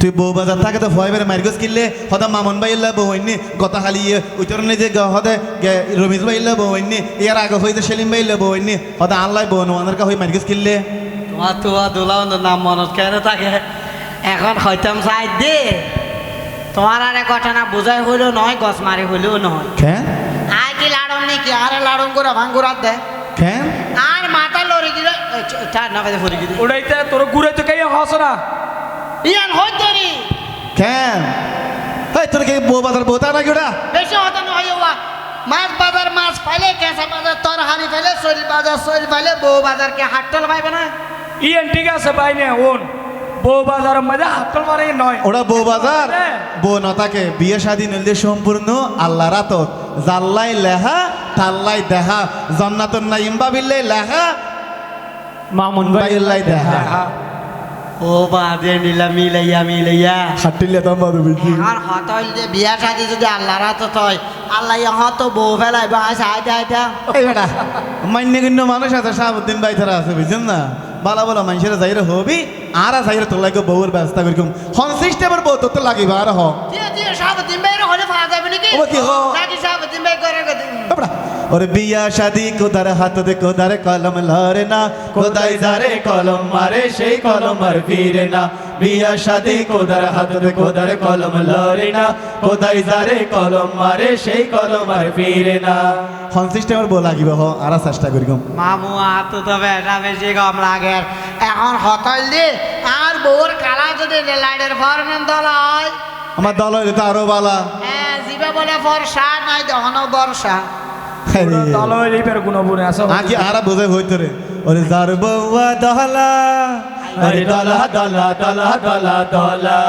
তুই বউ বাজার থাকে তো ভয় বেড়ে মারগজ কিনলে হদা মামন ভাই ইল্লা বউ হইনি গতা খালি উত্তরনে যে গ- হদে গে- রমিজ ভাই ইল্লা বউ হইনি ইয়ার আগে হইতে সেলিম ভাই ইল্লা বউ হইনি হদা আল্লাহ বউ নোয়ানের কা হই মারগজ কিনলে তোমার তোমার দোলাও নাম মনত কেন থাকে? এখন হইতাম সাইড দে। তোমার আর ঘটনা বোঝাই হইলেও নয় গছ মারি হইলেও নয়। কেন? আয় কি লাড়ম নাকি আরে লাড়ম করে ভাঙ্গুরাত দে। কেন? আর মাথা লড়ে গিয়ে চার না কাজে ফুরি গিয়ে ওটাইতে তোর ঘুরে তো কে হস না। ইয়ান হইতে নি কেন? এই তোর কি বউ বাজার বউতা নাকি ওটা বেশি হতো না ওয়া। মাছ বাজার মাছ পাইলে কেঁচা বাজার তর হানি ফেলে শরীর বাজার শরীর পাইলে বউ বাজারকে হাট্টল পাইবে না? ইয়েন ঠিক আছে ভাই নে ওন। বউ বাজার মধ্যে হাতল মারে নয়। ওটা বউ বাজার? হ্যাঁ। বউ নতাকে বিয়ে শাদী নইলে সম্পূর্ণ আল্লাহ রাতত জাল্লাই লেহা তাল্লাই দেহা। জন্নাতুন নাইম বাবিল্লাই লেহা মামুন বাইল্লাই দেহা। ও বাদে নিলা মিলাইয়া মিলাইয়া। হাটিলে তো বাদু বিজি আর হত হইলে বিয়া শাদি যদি আল্লাহ রাত হয় আল্লাহ হত বউ ফেলাই বা আইসা আইটা আইটা এই বেটা মান্য গণ্য মানুষ আছে শাহাবুদ্দিন ভাই তারা আছে বুঝছেন না? বালা বলা মানুষের যাইরে হবি আর যাইরে তোর লাগে বউর ব্যবস্থা করিকম হন সিস্টেমের বউ তোর তো লাগিবা আর হ। দিয়ে দিয়ে সাবদিন ভাই হলে ফাঁকা যাবে নাকি? নাকি করে ওরে বিয়া শাদি কোদার হাত দে কোদার কলম লরে না। কোদাই যারে কলম মারে সেই কলম আর ফিরে না। বিয়া শাদি কোদার হাত দে কোদার কলম লরে না। কোদাই যারে কলম মারে সেই কলম আর ফিরে না। হন সিস্টেমের বউ লাগিব হ আর চেষ্টা করিকম মামু আত তো বেটা বেশি কম লাগে। এখন হতল দি আর বউর কালা যদি লাইটের ফরমেন দল হয়। আমার দল হইলে তো আরও বালা। হ্যাঁ জিবে বলে ফর্ষা নাই দহন বর্ষা দল হইলে পের গুণ বুনে আসো আগে আরা বোঝাই হইতো রে ওরে যার বউয়া দহলা আরে দলা দলা দলা দলা দলা।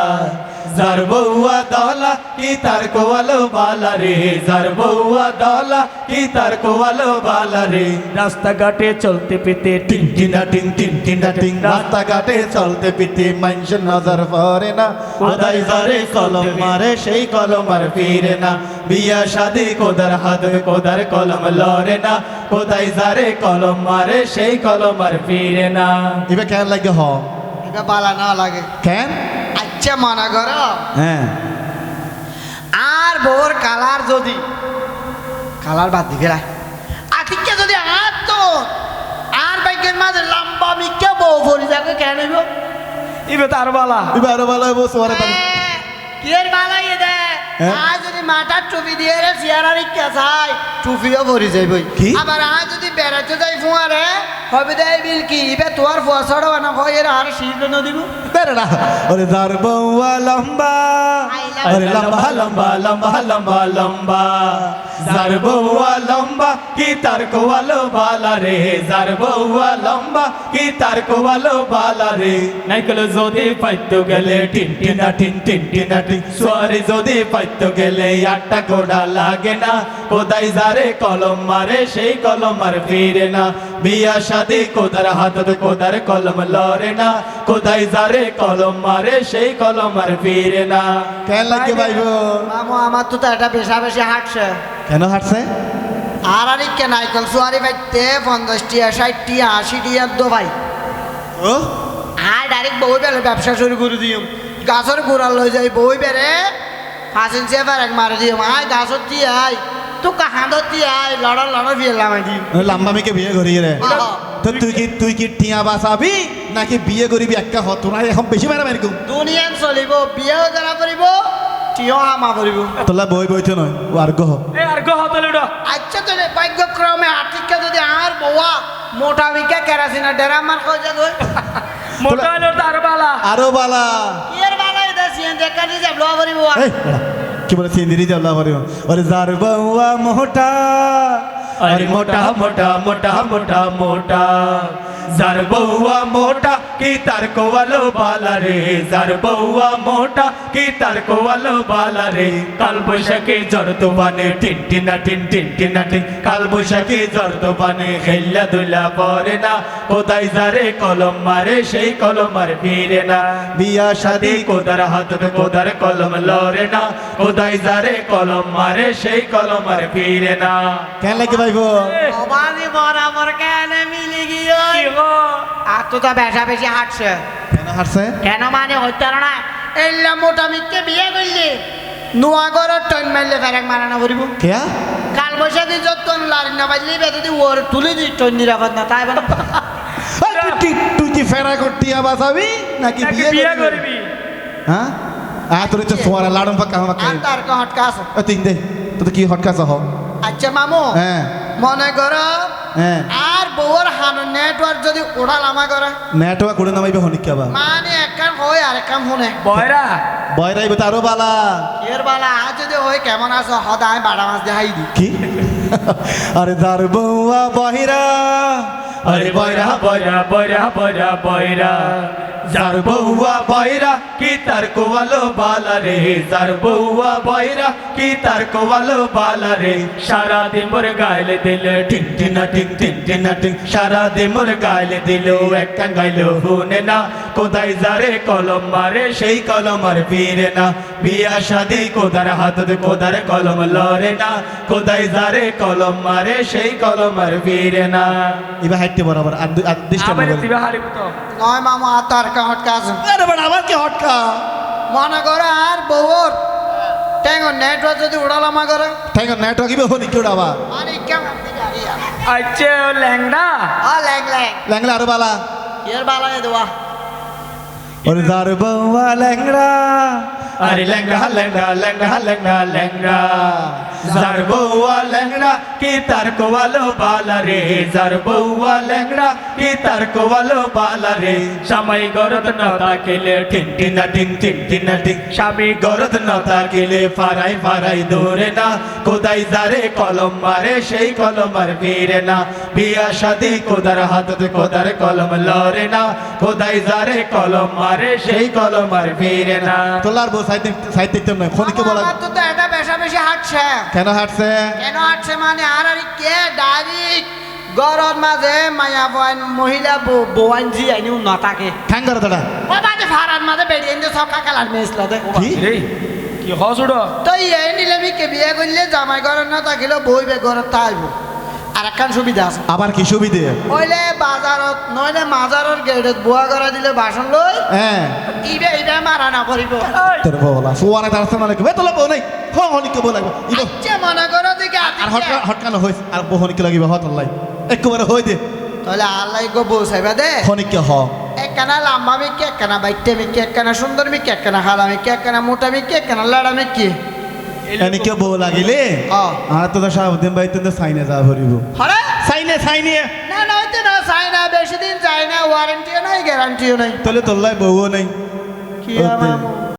যার বউয়া দলা কি তার কোয়ালো বালা রে? যার বউয়া দলা কি তার কোয়ালো বালা রে? রাস্তাঘাটে চলতে পেতে টিন টিনা টিন টিন টিনা টিন। রাস্তাঘাটে চলতে পিতে মানুষের নজর পড়ে না। কোদাই যারে কলম মারে সেই কলম আর ফিরে না। বিয়া শাদি কোদার হাত কোদার কলম লরে না। কোদাই যারে কলম মারে সেই কলম আর ফিরে না। এবার কেন লাগে হ? এটা বালা না লাগে। কেন? আচ্ছা মনে করো। হ্যাঁ। আর বউর কালার যদি কালার বাদ দিকে রাখ আতিকে যদি আর তো আর বাইকের মাঝে লম্বা মিকে বউ ভরি যাকে কেন হইব? ইবে তার বালা। এবার আরও ভালো হইব সোয়ারে পানি কি এর বালাই দে? হ্যাঁ? আজ যদি মাথার টুপি দিয়ে রে চেয়ারার ইচ্ছা চাই টুপিও ভরি যাইবই। কি? আবার আজ যদি বেড়াতে যাই ফুয়ারে হবে দেয় বিল কি? ইবে তোমার ফুয়া ছড়ো না হয় এর আর শীত ন দিব? বেরোনা ওরে যার বউয়া লম্বা। ওরে লম্বা লম্বা লম্বা লম্বা লম্বা। যার বউয়া লম্বা, কি তার কোয়ালো বালা রে? যার বউয়া লম্বা, কি তার কোয়ালো বালা রে? নাইকল যদি পাইতো গেলে টিন টিনা টিন টিন টিনা টিন। সোয়ারে যদি পাইতো গেলে আটটা গোড়া লাগে না। কোদাই যারে কলম মারে, সেই কলম আর ফিরে না। বিয়া শাদি কোদার হাতত কোদার কলম লরে না। কোদাই যারে কলম মারে সেই কলম আর ফিরে না। কেন লাগে ভাইব? মামু আমার তো তো এটা বেশা বেশি হাঁটছে। কেন হাঁটছে? আর আর ইকে নাইকল সুয়ারি ভাইতে পঞ্চাশ টিয়া ষাট টিয়া আশি টিয়া দো ভাই। ও? আর ডাইরেক্ট বই বেলে ব্যবসা শুরু করে দিম। গাছের গোড়াল লই যাই বই বেড়ে পাঁচ ইঞ্চি এবার এক মারে দিম আয় গাছত দি আয়। তো কাহাদত দি আয় লড়া লড়া বিয়ে লামাই দিম লাম্বা মেকে বিয়ে করি রে। তো তুই কি তুই কি টিয়া বাঁচাবি নাকি বিয়ে করিবি একটা হত না এখন বেশি মেরা মেরি দুনিয়ান চলিব বিয়েও জানা পৰিব টিয় হামা পৰিব তোলা বই বইতে নয় ও আর গহ এ আর গহ তলে আচ্ছা তো ভাগ্যক্রমে আর্থিককে যদি আর বউয়া মোটা বিকে কেরাসিনা ডেরা মার কই যা গই মোটা হইলে তার বালা। আরও বালা। কিয়ের বালাই দে সিএন দেখা দি যাব লওয়া পৰিব এই, কি বলে সিন্দিরি আল্লাহ পারি ওরে জার বউয়া মোটা, আরে মোটা মোটা মোটা মোটা মোটা যার বউয়া মোটা কি তার কোয়ালো বালা রে? যার বউয়া মোটা কি তার কোয়ালো বালা রে? কাল বৈশাখী জ্বর তুফানে টিন টিনা টিন টিন টিনা টিন। কাল বৈশাখী জ্বর তুফানে খেল্লা দুলা পরে না। কোথায় যারে কলম মারে সেই কলম আর ফিরে না। বিয়া শাদি কোদার হাত কোদার কলম লরে না। কোথায় যারে কলম মারে সেই কলম আর ফিরে না। কেন লাগে ভাইব অবানি বরাবর কেন মিলে গিয়ে গো? আর তো তা বেশা বেশি হাঁটছে। কেন হারছে কেন মানে হইতে পারে না? এল্লা মোটা মিথ্যে বিয়ে করলি। নোয়া টন মারলে ফেরেক মারানা করিব। কেয়া? কাল বৈশাখী যতন লারি না বাজলি যদি ওর তুলে দি টন নিরাপদ না তাই বলে। তুই কি ফেরা নাকি বিয়ে করবি? হ্যাঁ? আ তোর তো সোয়ারা লাড়ম পাকা আমাকে আর তার কা হটকা আছে? ও তিন দে। তো কি হটকাছ হ। আচ্ছা মামু। হ্যাঁ। মনে করো হ্যাঁ। আর বউর হানো নেটওয়ার্ক যদি ওড়াল আমা করে নেটওয়ার্ক করে নামাইবে হনিক কাবা মানে এক কাম হয় আর এক কাম শুনে বয়রা। বয়রাইবে তারও বালা। এর বালা আজ যদি হয় কেমন আছো হদায় বাড়া মাছ দেখাই দি কি? আরে দার বউয়া বহিরা। আরে বয়রা বয়রা বয়রা বয়রা বয়রা। যার বউয়া বয়রা কি তার কোয়ালো বালা রে? যার বউয়া বয়রা কি তার কোয়ালো বালা রে? সারা দিন মোর গাইলে দিল টিন টিনা টিন টিন টিনা টিন সারা দিন মোর গাইলে দিল একটা গাইল হুনে না। কোথায় যারে কলম মারে সেই কলম আর ফিরে না। বিয়া শাদি কোদার হাতত কোদার কলম লরে না। কোথায় যারে কলম মারে সেই কলম আর ফিরে না। এবার হাইটে বরাবর আর দুই- আর নয় মামা তার কা হটকা আছে। আরে বাট আবার কি হটকা? মনে করো আর বউর। ট্যাঙ্গো নেটওয়ার্ক যদি উড়াল আমা করে ঠাইকা নেটওয়া কিবে হনিক কেউডা আবার। মানে কেমন আর। আচ্ছা ও ল্যাংডা? আ ল্যাং ল্যাং। ল্যাংলা আরও বালা। এর বালা এ দেওয়া ওরে দার বউয়া ল্যাংড়া। আরে লেঙ্গা লেঙ্গা লেঙ্গা লেঙ্গা লেঙ্গা যার বউয়া কি তার কোয়ালো বালা রে যার বউয়া কি তার কোয়ালো বালা রে স্বামী গরদ না তাকিলে টিন টিনা টিন টিন টিনা টিন স্বামী গরদ না তাকিলে ফারাই ফারাই দৌড়ে না কোদাই যারে কলম মারে সেই কলম আর ফিরে না বিয়া শাদি কোদার হাতত কোদার কলম লরে না কোদাই যারে কলম মারে সেই কলম আর ফিরে না তোলার বউ সাইতে সাইতে তো নয় খনিকে বলা তো তো এটা বেশা বেশি হাঁটছে? কেন হাঁটছে? কেন হাঁটছে মানে? আর আর কে? ডাইরেক্ট গরম মাঝে মায়া বয়ান মহিলা বোয়ান জি আইনিও নতাকে করে দাদা। ও মাঝে ফারার মাঝে বেরিয়ে এনে সকা কালার মেসলা দে কি? হসুড তো এই নিলে আমি কে বিয়ে করলে? জামাই ঘরের না থাকিলে বইবে ঘর তাইব। আর একখান সুবিধা আছে। আবার কি সুবিধে? ওইলে বাজারত নইলে মাজারর গেটত বুয়া করা দিলে বাসন লই হ্যাঁ। ইবে ইবে মারা না পড়িব তোর বলা সোয়ারে তার সামনে লাগবে তোলা বউ নাই হ হনিকে বউ লাগবে ইবো। আচ্ছা মনে করো দিকে আর হটকা হটকানো হইস আর বউ হনিকে লাগিবে হত লাই। একবারে হই দে। তাহলে আল্লাহ গো বউ সাইবা দে। হনিকে হ। একখানা লম্বা মিক্কি একখানা বাইটে মিক্কি একখানা সুন্দর মিক্কি একখানা হালা মিক্কি একখানা মোটা মিক্কি একখানা লাড়া মিক্কি। এনিকে বউ লাগিলে? অ। আর তো সারাদিন বাইতে তো সাইনে যা ভরিব। সাইনে সাইনে। না না হইতে না সাইনা বেশি দিন যায় না ওয়ারেন্টিও নাই গ্যারান্টিও নাই। তাহলে তোল্লাই লাই বউও নাই। কি। মামু